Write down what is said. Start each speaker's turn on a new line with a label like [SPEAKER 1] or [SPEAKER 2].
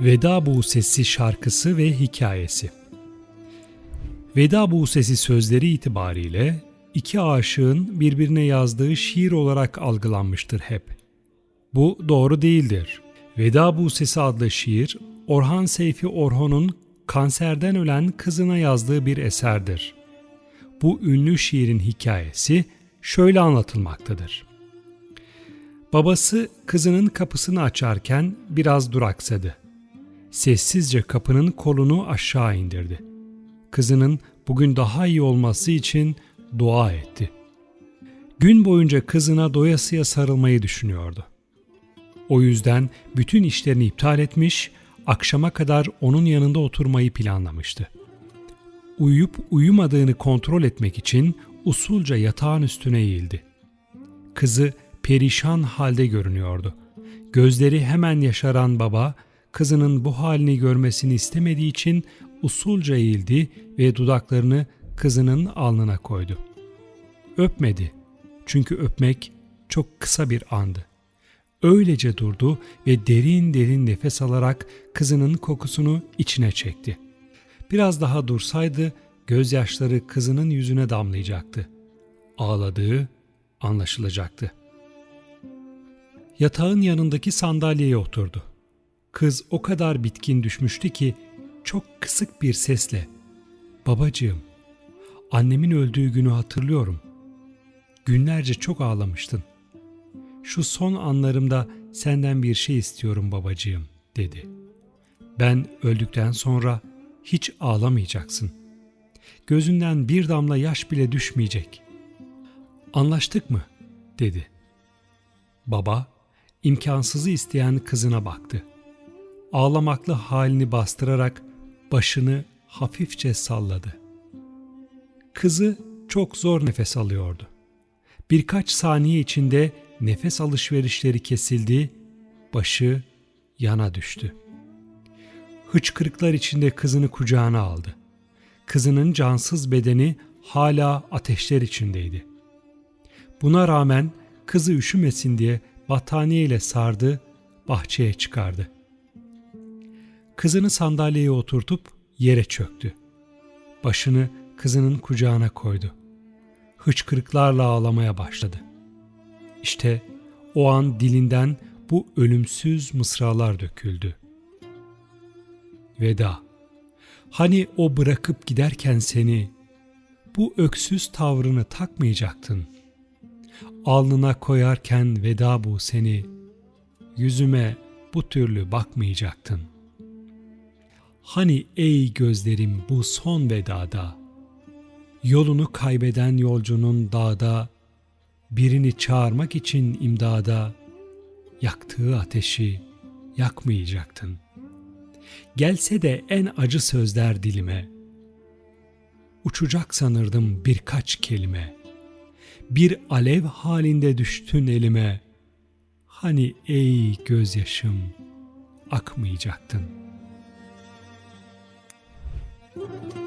[SPEAKER 1] Veda Buğsesi şarkısı ve hikayesi Veda Buğsesi sözleri itibariyle iki aşığın birbirine yazdığı şiir olarak algılanmıştır hep. Bu doğru değildir. Veda Buğsesi adlı şiir, Orhan Seyfi Orhon'un kanserden ölen kızına yazdığı bir eserdir. Bu ünlü şiirin hikayesi şöyle anlatılmaktadır. Babası kızının kapısını açarken biraz duraksadı. Sessizce kapının kolunu aşağı indirdi. Kızının bugün daha iyi olması için dua etti. Gün boyunca kızına doyasıya sarılmayı düşünüyordu. O yüzden bütün işlerini iptal etmiş, akşama kadar onun yanında oturmayı planlamıştı. Uyuyup uyumadığını kontrol etmek için usulca yatağın üstüne eğildi. Kızı perişan halde görünüyordu. Gözleri hemen yaşaran baba, kızının bu halini görmesini istemediği için usulca eğildi ve dudaklarını kızının alnına koydu. Öpmedi. Çünkü öpmek çok kısa bir andı. Öylece durdu ve derin derin nefes alarak kızının kokusunu içine çekti. Biraz daha dursaydı gözyaşları kızının yüzüne damlayacaktı. Ağladığı anlaşılacaktı. Yatağın yanındaki sandalyeye oturdu. Kız o kadar bitkin düşmüştü ki çok kısık bir sesle "Babacığım, annemin öldüğü günü hatırlıyorum. Günlerce çok ağlamıştın. Şu son anlarımda senden bir şey istiyorum babacığım." dedi. "Ben öldükten sonra hiç ağlamayacaksın. Gözünden bir damla yaş bile düşmeyecek. Anlaştık mı?" dedi. Baba imkansızı isteyen kızına baktı. Ağlamaklı halini bastırarak başını hafifçe salladı. Kızı çok zor nefes alıyordu. Birkaç saniye içinde nefes alışverişleri kesildi, başı yana düştü. Hıçkırıklar içinde kızını kucağına aldı. Kızının cansız bedeni hala ateşler içindeydi. Buna rağmen kızı üşümesin diye battaniye sardı, bahçeye çıkardı. Kızını sandalyeye oturtup yere çöktü. Başını kızının kucağına koydu. Hıçkırıklarla ağlamaya başladı. İşte o an dilinden bu ölümsüz mısralar döküldü. Veda. Hani o bırakıp giderken seni, bu öksüz tavrını takmayacaktın. Alnına koyarken veda bu seni, yüzüme bu türlü bakmayacaktın. Hani ey gözlerim bu son vedada, yolunu kaybeden yolcunun dağda, birini çağırmak için imdada, yaktığı ateşi yakmayacaktın. Gelse de en acı sözler dilime, uçacak sanırdım birkaç kelime. Bir alev halinde düştün elime, hani ey gözyaşım akmayacaktın.'' thank you